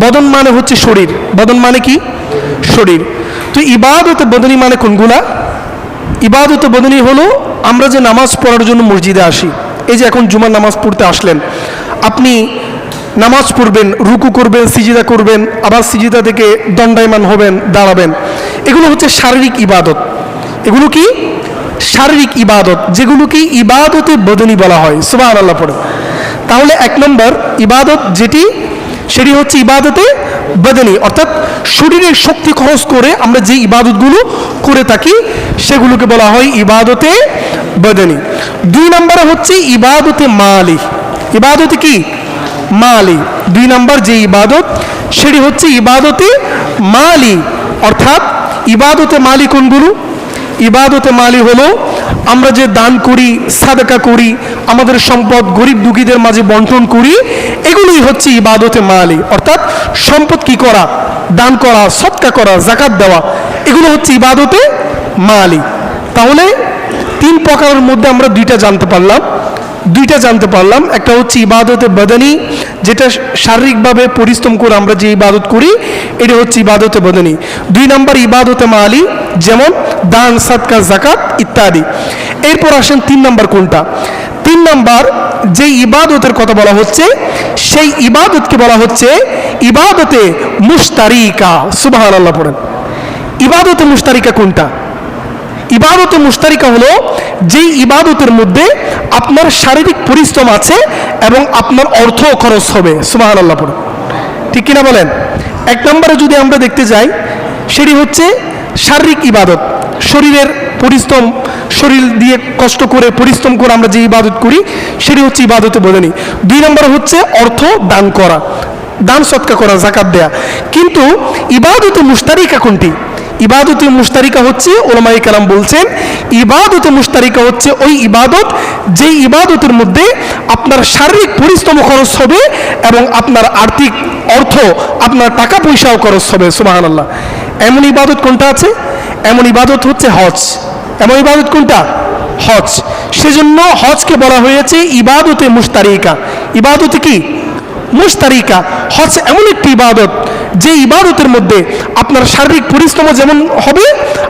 বদন মানে হচ্ছে শরীর। বদন মানে কি? শরীর। তো ইবাদত বদনী মানে কোনগুলা? ইবাদতে বদনী হলো আমরা যে নামাজ পড়ার জন্য মসজিদে আসি। এই যে এখন জুমার নামাজ পড়তে আসলেন। আপনি নামাজ পড়বেন, রুকু করবেন, সিজিদা করবেন, আবার সিজিদা থেকে দণ্ডায়মান হবেন, দাঁড়াবেন। এগুলো হচ্ছে শারীরিক ইবাদত। এগুলো কি? শারীরিক ইবাদত। যেগুলোকে ইবাদতে বদনী বলা হয়। সুবাহ আল্লাহ পড়ে তাহলে এক নম্বর ইবাদত যেটি সেটি হচ্ছে ইবাদতে বদনী। অর্থাৎ শরীরের শক্তি খরচ করে আমরা যে ইবাদতগুলো করে থাকি, সেগুলোকে বলা হয় ইবাদতে বদনী। দুই নম্বরে হচ্ছে ইবাদতে মালি। ইবাদতে কি? মালি। দুই নম্বর যে ইবাদত, সেটি হচ্ছে ইবাদতে মালি। অর্থাৎ ইবাদতে মালি কোনগুলো? ইবাদতে মালি হলো আমরা যে দান করি, সাদাকা করি, আমাদের সম্পদ গরিব দুঃখীদের মাঝে বন্টন করি, এগুলোই হচ্ছে ইবাদতে মালি অর্থাৎ সম্পদ কি করা? দান করা, সৎকা করা জাকাত দেওয়া, এগুলো হচ্ছে ইবাদতে মালি তাহলে তিন প্রকারের মধ্যে আমরা দুইটা জানতে পারলাম। দুইটা জানতে পারলাম। একটা হচ্ছে ইবাদতে বদনী, যেটা শারীরিকভাবে পরিশ্রম করে আমরা যে ইবাদত করি, এটা হচ্ছে ইবাদতে বদনী। দুই নম্বর ইবাদতে মালি যেমন দান, সাদকা জাকাত ইত্যাদি। এরপর আসেন তিন নম্বর কোনটা? তিন নম্বর যে ইবাদতের কথা বলা হচ্ছে, সেই ইবাদতকে বলা হচ্ছে ইবাদতে মুস্তারিকা সুবাহ আল্লাহ পড়েন। ইবাদতে মুস্তারিকা কোনটা? ইবাদতে মুস্তারিকা হলো যেই ইবাদতের মধ্যে আপনার শারীরিক পরিশ্রম আছে এবং আপনার অর্থ খরচ হবে। সুবাহ আল্লাহ পড়ে ঠিক কিনা বলেন? এক নম্বরে যদি আমরা দেখতে যাই, সেটি হচ্ছে শারীরিক ইবাদত, শরীরের পরিশ্রম, শরীর দিয়ে কষ্ট করে পরিশ্রম করে আমরা যে ইবাদত করি, সেটি হচ্ছে ইবাদতে বোঝানি দুই নম্বরে হচ্ছে অর্থ দান করা, দান সৎকা করা জাকাত দেয়া। কিন্তু ইবাদতে মুস্তারিকা কোনটি? ইবাদতে মুস্তারিকা হচ্ছে ওলামাই কালাম বলছেন, ইবাদতে মুস্তারিকা হচ্ছে ওই ইবাদত যে ইবাদতের মধ্যে আপনার শারীরিক পরিশ্রম খরচ হবে এবং আপনার আর্থিক অর্থ, আপনার টাকা পয়সাও খরচ হবে সুবাহান আল্লাহ এমন ইবাদত কোনটা আছে? এমন ইবাদত হচ্ছে হজ। এমন ইবাদত কোনটা? হজ। সেজন্য হজকে বলা হয়েছে ইবাদতে মুস্তারিকা ইবাদতে কি? মুস্তারিকা হজ এমন একটি ইবাদত যে ইবাদতের মধ্যে আপনার শারীরিক পরিশ্রম যেমন হবে,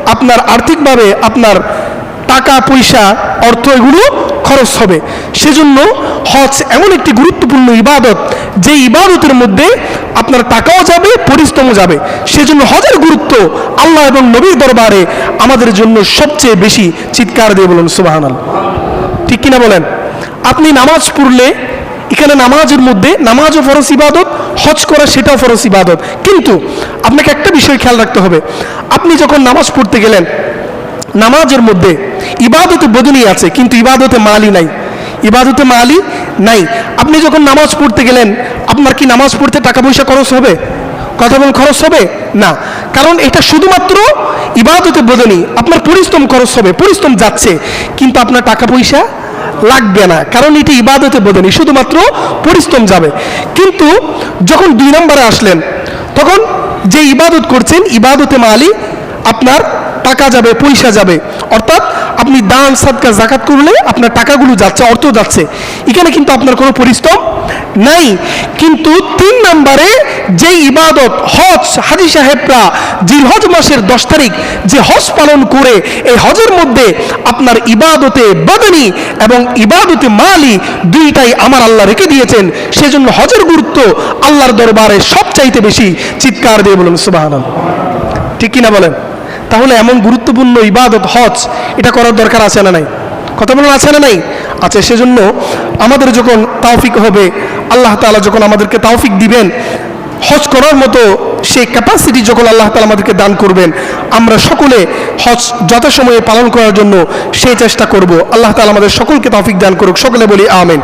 আপনার আর্থিকভাবে আপনার টাকা, পয়সা, অর্থ এগুলো খরচ হবে। সেজন্য হজ এমন একটি গুরুত্বপূর্ণ ইবাদত যে ইবাদতের মধ্যে আপনার টাকাও যাবে, পরিশ্রমও যাবে। সেজন্য হজের গুরুত্ব আল্লাহ এবং নবীর দরবারে আমাদের জন্য সবচেয়ে বেশি চিৎকার দিয়ে বলুন সুবাহানাল ঠিক কিনা বলেন? আপনি নামাজ পড়লে, এখানে নামাজের মধ্যে নামাজও ফরস ইবাদত, হজ করা সেটাও ফরস ইবাদত। কিন্তু আপনাকে একটা বিষয় খেয়াল রাখতে হবে। আপনি যখন নামাজ পড়তে গেলেন, নামাজের মধ্যে ইবাদতে বদনি আছে, কিন্তু ইবাদতে মালি নাই। ইবাদতে মালি নাই। আপনি যখন নামাজ পড়তে গেলেন, আপনার কি নামাজ পড়তে টাকা পয়সা খরচ হবে? কথা বল খরচ হবে? না। কারণ এটা শুধুমাত্র ইবাদতে বদনি। আপনার পরিশ্রম খরচ হবে, পরিশ্রম যাচ্ছে। কিন্তু আপনার টাকা পয়সা লাগবে না। কারণ এটি ইবাদতে বোধনি শুধুমাত্র পরিশ্রম যাবে। কিন্তু যখন দুই নম্বরে আসলেন, তখন যে ইবাদত করছেন, ইবাদতে মালি আপনার টাকা যাবে, পয়সা যাবে। অর্থাৎ আপনি দান, সাদকা জাকাত করলে আপনার টাকাগুলো যাচ্ছে, অর্থ যাচ্ছে। এখানে কিন্তু আপনার কোনো পরিশ্রম নাই। কিন্তু তিন নম্বরে যে ইবাদত, হজ, হাজি সাহেবরা জিলহজ মাসের দশ তারিখ যে হজ পালন করে, এই হজের মধ্যে আপনার ইবাদতে বদনি এবং ইবাদতে মালি দুইটাই আমার আল্লাহ রেখে দিয়েছেন। সেজন্য হজের গুরুত্ব আল্লাহর দরবারে সবচাইতে বেশি। চিৎকার দিয়ে বলুন সুবাহ ঠিক কিনা বলেন? তাহলে এমন গুরুত্বপূর্ণ ইবাদত, হজ, এটা করার দরকার আছে না নাই? কথা বলুন আছে না নাই? আছে সেজন্য আমাদের যখন তাওফিক হবে, আল্লাহ তাআলা যখন আমাদেরকে তাওফিক দিবেন, হজ করার মতো সেই ক্যাপাসিটি যখন আল্লাহ তালা আমাদেরকে দান করবেন, আমরা সকলে হজ যথাসময়ে পালন করার জন্য সেই চেষ্টা করব। আল্লাহ তাআলা আমাদের সকলকে তাওফিক দান করুক। সকলে বলি আমেন।